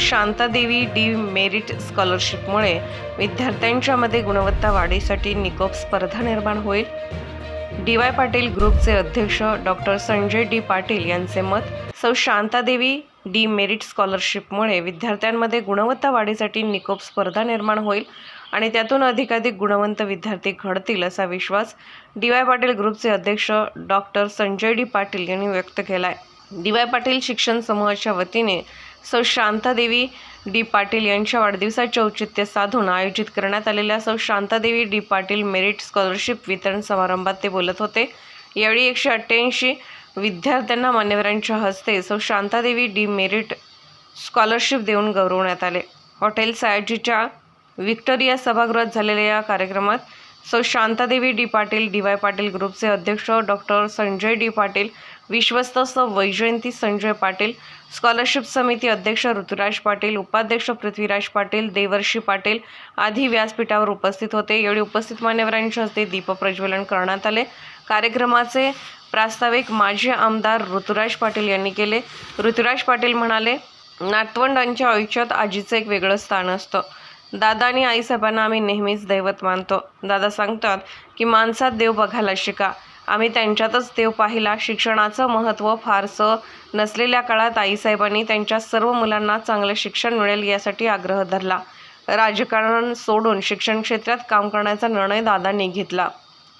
Shanta Devi D merit स्कॉलरशिपमुळे विद्यार्थ्यांच्यामध्ये गुणवत्ता वाढीसाठी निकोप स्पर्धा निर्माण होईल. डी वाय पाटील ग्रुपचे अध्यक्ष डॉक्टर संजय डी पाटील यांचे मत सौ शांतादेवी डी मेरिट स्कॉलरशिपमुळे विद्यार्थ्यांमध्ये गुणवत्ता वाढीसाठी निकोप स्पर्धा निर्माण होईल आणि त्यातून अधिकाधिक गुणवंत विद्यार्थी घडतील असा विश्वास डी वाय पाटील ग्रुपचे अध्यक्ष डॉक्टर संजय डी पाटील यांनी व्यक्त केला आहे डी वाय पाटील शिक्षण समूहाच्या वतीने सौ. शांतादेवी डी. पाटील यांच्या वाढदिवसाचे औचित्य साधून आयोजित करण्यात आलेल्या सौ. Shantadevi D. Patil merit scholarship वितरण समारंभात ते बोलत होते. यावेळी एकशे अठ्ठ्याऐंशी विद्यार्थ्यांना मान्यवरांच्या हस्ते सौ. शांतादेवी डी. मेरिट स्कॉलरशिप देऊन गौरवण्यात आले. हॉटेल सायाजीच्या व्हिक्टोरिया सभागृहात झालेल्या या कार्यक्रमात सौ Shantadevi D Patil D Y Patil ग्रुपचे अध्यक्ष डॉक्टर संजय डी पाटील विश्वस्त सौ वैजयंती संजय पाटील स्कॉलरशिप समिती अध्यक्ष ऋतुराज पाटील उपाध्यक्ष पृथ्वीराज पाटील देवर्षी पाटील आदी व्यासपीठावर उपस्थित होते. यावेळी उपस्थित मान्यवरांच्या हस्ते दीपप्रज्वलन करण्यात आले. कार्यक्रमाचे प्रास्ताविक माजी आमदार ऋतुराज पाटील यांनी केले. ऋतुराज पाटील म्हणाले नातवंडांच्या आयुष्यात आजीचं एक वेगळं स्थान असतं. दादा आणि आईसाहेबांना आम्ही नेहमीच दैवत मानतो. दादा सांगतात की माणसात देव बघायला शिका. आम्ही त्यांच्यातच देव पाहिला. शिक्षणाचं महत्त्व फारसं नसलेल्या काळात आईसाहेबांनी त्यांच्या सर्व मुलांना चांगलं शिक्षण मिळेल यासाठी आग्रह धरला. राजकारण सोडून शिक्षण क्षेत्रात काम करण्याचा निर्णय दादांनी घेतला.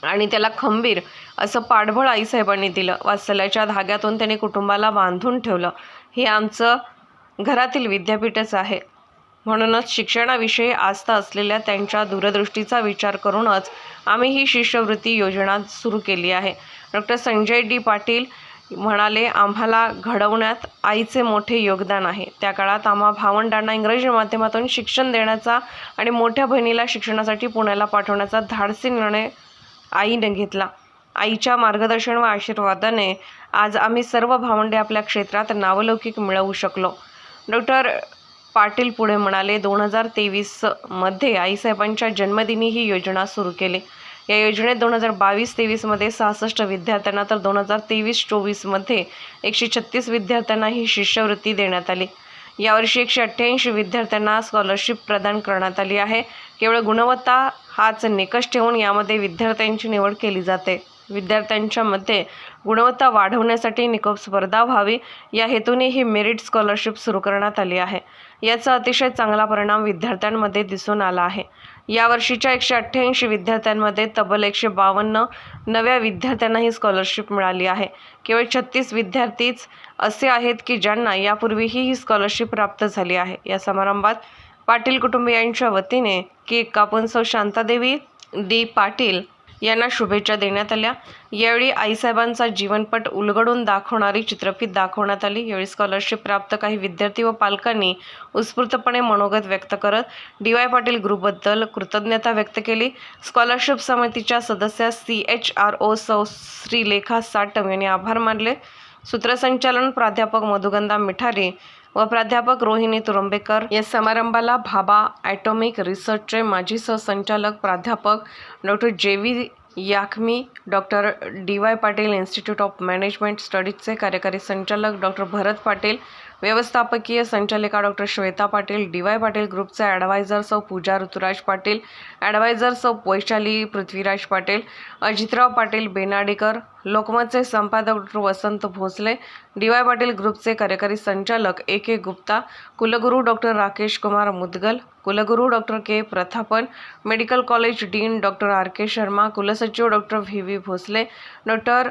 आणि त्याला खंबीर असं पाठबळ आईसाहेबांनी दिलं. वात्सल्याच्या धाग्यातून त्यांनी कुटुंबाला बांधून ठेवलं. हे आमचं घरातील विद्यापीठच आहे. म्हणूनच शिक्षणाविषयी आस्था असलेल्या त्यांच्या दूरदृष्टीचा विचार करूनच आम्ही ही शिष्यवृत्ती योजना सुरू केली आहे. डॉक्टर संजय डी पाटील म्हणाले आम्हाला घडवण्यात आईचे मोठे योगदान आहे. त्या काळात आम्हा भावंडांना इंग्रजी माध्यमातून शिक्षण देण्याचा आणि मोठ्या बहिणीला शिक्षणासाठी पुण्याला पाठवण्याचा धाडसी निर्णय आईने घेतला. आईच्या मार्गदर्शन व आशीर्वादाने आज आम्ही सर्व भावंडे आपल्या क्षेत्रात नावलौकिक मिळवू शकलो. डॉक्टर पाटील पुढे म्हणाले दोन हजार तेवीसमध्ये आईसाहेबांच्या जन्मदिनी ही योजना सुरू केली. या योजनेत दोन हजार बावीस तेवीसमध्ये सहासष्ट विद्यार्थ्यांना तर दोन हजार तेवीस चोवीसमध्ये एकशे छत्तीस विद्यार्थ्यांना ही शिष्यवृत्ती देण्यात आली. यावर्षी एकशे अठ्ठ्याऐंशी विद्यार्थ्यांना स्कॉलरशिप प्रदान करण्यात आली आहे. केवळ गुणवत्ता हाच निकष ठेवून यामध्ये विद्यार्थ्यांची निवड केली जाते. विद्यार्थ्यांच्या मध्ये गुणवत्ता वाढवण्यासाठी निकोप स्पर्धा व्हावी. या हेतूने ही मेरिट स्कॉलरशिप सुरू करण्यात आली आहे. याचा अतिशय चांगला परिणाम विद्यार्थ्यांमध्ये दिसून आला आहे. यावर्षीच्या एकशे अठ्ठ्याऐंशी विद्यार्थ्यांमध्ये तब्बल एकशे बावन्न नव्या विद्यार्थ्यांना ही स्कॉलरशिप मिळाली आहे. केवळ छत्तीस विद्यार्थीच असे आहेत की ज्यांना यापूर्वीही ही स्कॉलरशिप प्राप्त झाली आहे. या समारंभात पाटील कुटुंबियांच्या वतीने केक कापून सौ शांतादेवी डी पाटील यांना शुभेच्छा देण्यात आल्या. यावेळी आईसाहेबांचा जीवनपट उलगडून दाखवणारी चित्रफित दाखवण्यात आली. यावेळी स्कॉलरशिप प्राप्त काही विद्यार्थी व पालकांनी उत्स्फूर्तपणे मनोगत व्यक्त करत डी वाय पाटील ग्रुपबद्दल कृतज्ञता व्यक्त केली. स्कॉलरशिप समितीच्या सदस्या सी एच आर ओ सौ श्रीलेखा साटम यांनी आभार मानले. सूत्रसंचालन प्राध्यापक मधुगंधा मिठारी व प्राध्यापक रोहिणी तुरंबेकर. या समारंभाला भाबा ॲटॉमिक रिसर्चचे माजी सहसंचालक प्राध्यापक doctor J V Yakhmi doctor D Y Patil institute of management स्टडीजचे कार्यकारी संचालक डॉक्टर भरत पाटील व्यवस्थापकीय संचालिका doctor Shweta Patil D Y Patil ग्रुपचे ॲडवायझर सौ पूजा ऋतुराज पाटील ॲडवायझर सौ वैशाली पृथ्वीराज पाटील अजितराव पाटील बेनाडेकर लोकमतचे संपादक doctor Vasant Bhosale D Y Patil ग्रुपचे कार्यकारी संचालक ए के गुप्ता कुलगुरू डॉक्टर राकेश कुमार मुदगल कुलगुरू doctor K Prathapan medical college dean doctor R K Sharma कुलसचिव doctor V V Bhosale doctor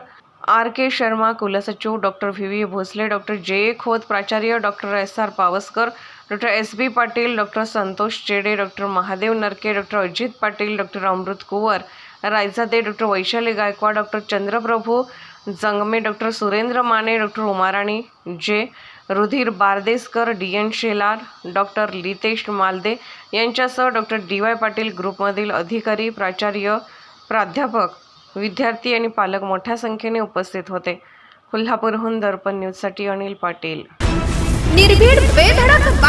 R K Sharma कुलसचिव doctor V V Bhosale doctor J A Khot प्राचार्य doctor S R Pawaskar doctor S B Patil doctor Santosh Chede doctor Mahadev Narke doctor Ajit Patil doctor Amrit Kuwar Raizade doctor Vaishali Gaikwad doctor Chandraprabhu Jangame doctor Surendra Mane doctor Umarani J Rudhir Bardeskar D N Shelar doctor Litesh Malde यांच्यासह doctor D Y Patil ग्रुपमधील अधिकारी प्राचार्य प्राध्यापक विद्यार्थी आणि पालक मोठ्या संख्येने उपस्थित होते. कोल्हापूरहून दर्पण न्यूजसाठी अनिल पाटील. निर्भीड बेधडक